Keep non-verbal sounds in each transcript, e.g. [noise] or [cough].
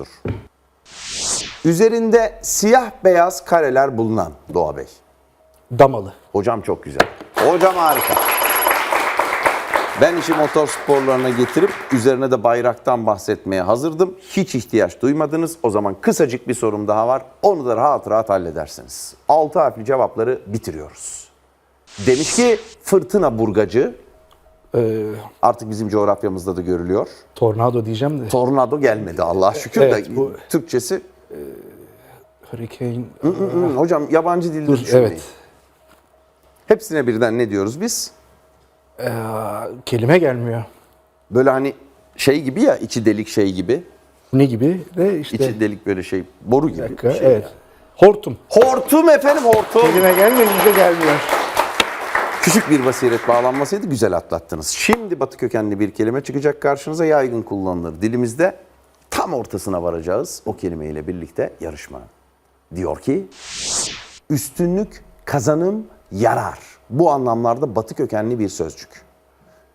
oluştur. Üzerinde siyah beyaz kareler bulunan Doğa Bey. Damalı. Hocam çok güzel. Hocam harika. Ben işi motor sporlarına getirip üzerine de bayraktan bahsetmeye hazırdım. Hiç ihtiyaç duymadınız. O zaman kısacık bir sorum daha var. Onu da rahat rahat halledersiniz. Altı harfli cevapları bitiriyoruz. Demiş ki fırtına burgacı Ee, artık bizim coğrafyamızda da görülüyor. tornado diyeceğim de. Tornado gelmedi Allah'a şükür Evet, de bu- Türkçesi Hurricane. Hı, hocam yabancı dilde Dur, düşünmeyin. evet. Hepsine birden ne diyoruz biz? Ee, kelime gelmiyor. Böyle hani şey gibi ya içi delik şey gibi. Ne gibi? De işte. İçi delik böyle şey boru gibi. bir dakika, şey evet. ya. Hortum. Hortum efendim hortum. Kelime gelmeyince gelmiyor. Küçük bir basiret bağlanmasaydı güzel atlattınız. Şimdi batı kökenli bir kelime çıkacak karşınıza yaygın kullanılır. Dilimizde tam ortasına varacağız o kelimeyle birlikte yarışma. Diyor ki üstünlük, kazanım, yarar. Bu anlamlarda batı kökenli bir sözcük.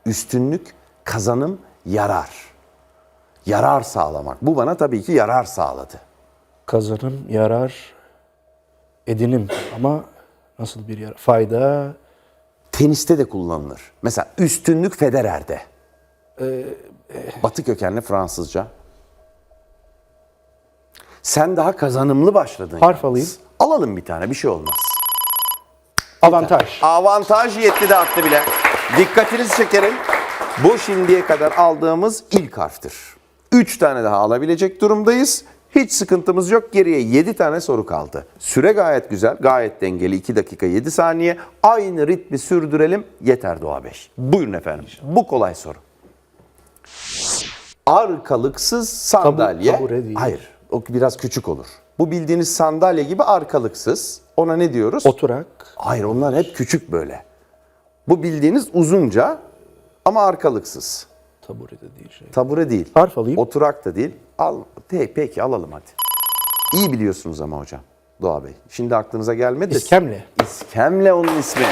Üstünlük, kazanım, yarar. Yarar sağlamak. Bu bana tabii ki yarar sağladı. Kazanım, yarar, edinim ama nasıl bir yarar? Fayda, Teniste de kullanılır. Mesela üstünlük Federer'de. Batı kökenli Fransızca. Sen daha kazanımlı başladın. Harf yalnız. alayım. Alalım bir tane bir şey olmaz. avantaj. Avantaj yetti de attı bile. Dikkatinizi çekerim. Bu şimdiye kadar aldığımız ilk harftir. Üç tane daha alabilecek durumdayız. Hiç sıkıntımız yok. Geriye 7 tane soru kaldı. Süre gayet güzel, gayet dengeli. 2 dakika 7 saniye. Aynı ritmi sürdürelim. Yeter Doğa Bey. Buyurun efendim. Bu kolay soru. Arkalıksız sandalye. tabure değil. Hayır. O biraz küçük olur. Bu bildiğiniz sandalye gibi arkalıksız. Ona ne diyoruz? Oturak, Hayır onlar hep küçük böyle. Bu bildiğiniz uzunca ama arkalıksız. tabure de değil şey. Tabure değil. Harf alayım. Oturak da değil. Al, te- peki alalım hadi. İyi biliyorsunuz ama hocam. Doğa Bey. Şimdi aklınıza gelmedi. İskemle. İskemle onun ismi.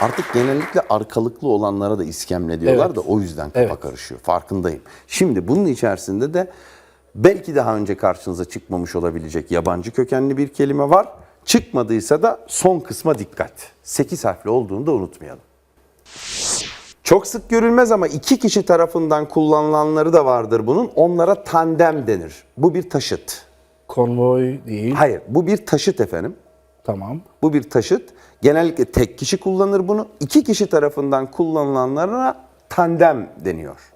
Artık genellikle arkalıklı olanlara da iskemle diyorlar Evet. da o yüzden kafa Evet. karışıyor. Farkındayım. Şimdi bunun içerisinde de belki daha önce karşınıza çıkmamış olabilecek yabancı kökenli bir kelime var. Çıkmadıysa da son kısma dikkat. 8 harfli olduğunu da unutmayalım. Çok sık görülmez ama iki kişi tarafından kullanılanları da vardır bunun. Onlara tandem denir. Bu bir taşıt. Konvoy değil. Hayır, bu bir taşıt efendim. Tamam. Bu bir taşıt. Genellikle tek kişi kullanır bunu. İki kişi tarafından kullanılanlara tandem deniyor.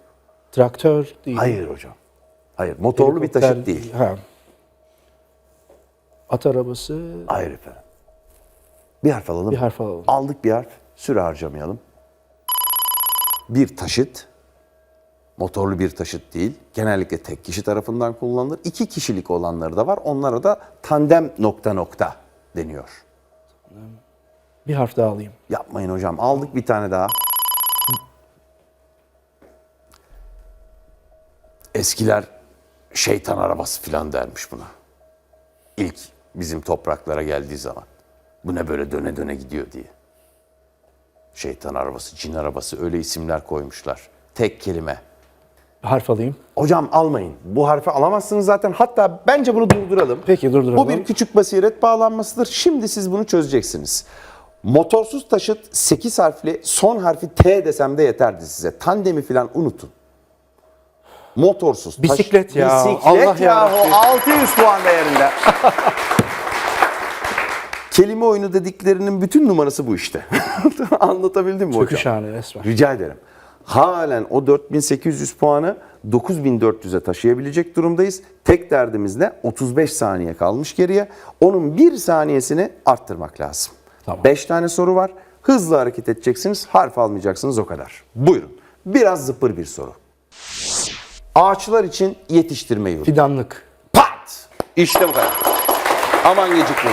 Traktör değil. Hayır hocam. Hayır, motorlu bir taşıt değil. Ha. At arabası Hayır efendim. Bir harf alalım. bir harf alalım. Aldık bir harf. Süre harcamayalım. Bir taşıt. Motorlu bir taşıt değil. Genellikle tek kişi tarafından kullanılır. İki kişilik olanları da var. Onlara da tandem nokta nokta deniyor. Bir harf daha alayım. Yapmayın hocam. Aldık bir tane daha. Eskiler şeytan arabası filan dermiş buna. İlk bizim topraklara geldiği zaman. Bu ne böyle döne döne gidiyor diye. Şeytan arabası, cin arabası öyle isimler koymuşlar. Tek kelime. Harf alayım. Hocam almayın. Bu harfi alamazsınız zaten. Hatta bence bunu durduralım. Peki durduralım. Bu bir küçük basiret bağlanmasıdır. Şimdi siz bunu çözeceksiniz. Motorsuz taşıt 8 harfli son harfi T desem de yeterdi size. Tandemi falan unutun. Motorsuz. Bisiklet ya. Bisiklet Allah yahu. yarabbim. 600 puan değerinde. [laughs] Kelime oyunu dediklerinin bütün numarası bu işte. [laughs] Anlatabildim mi hocam? Çöküş anı resmen. Rica ederim. Halen o 4800 puanı 9400'e taşıyabilecek durumdayız. Tek derdimiz ne? 35 saniye kalmış geriye. Onun bir saniyesini arttırmak lazım. Tamam. 5 tane soru var. Hızlı hareket edeceksiniz. Harf almayacaksınız o kadar. Buyurun. Biraz zıpır bir soru. Ağaçlar için yetiştirme yurdu. Fidanlık. Pat! İşte bu kadar. Aman gecikmeyin.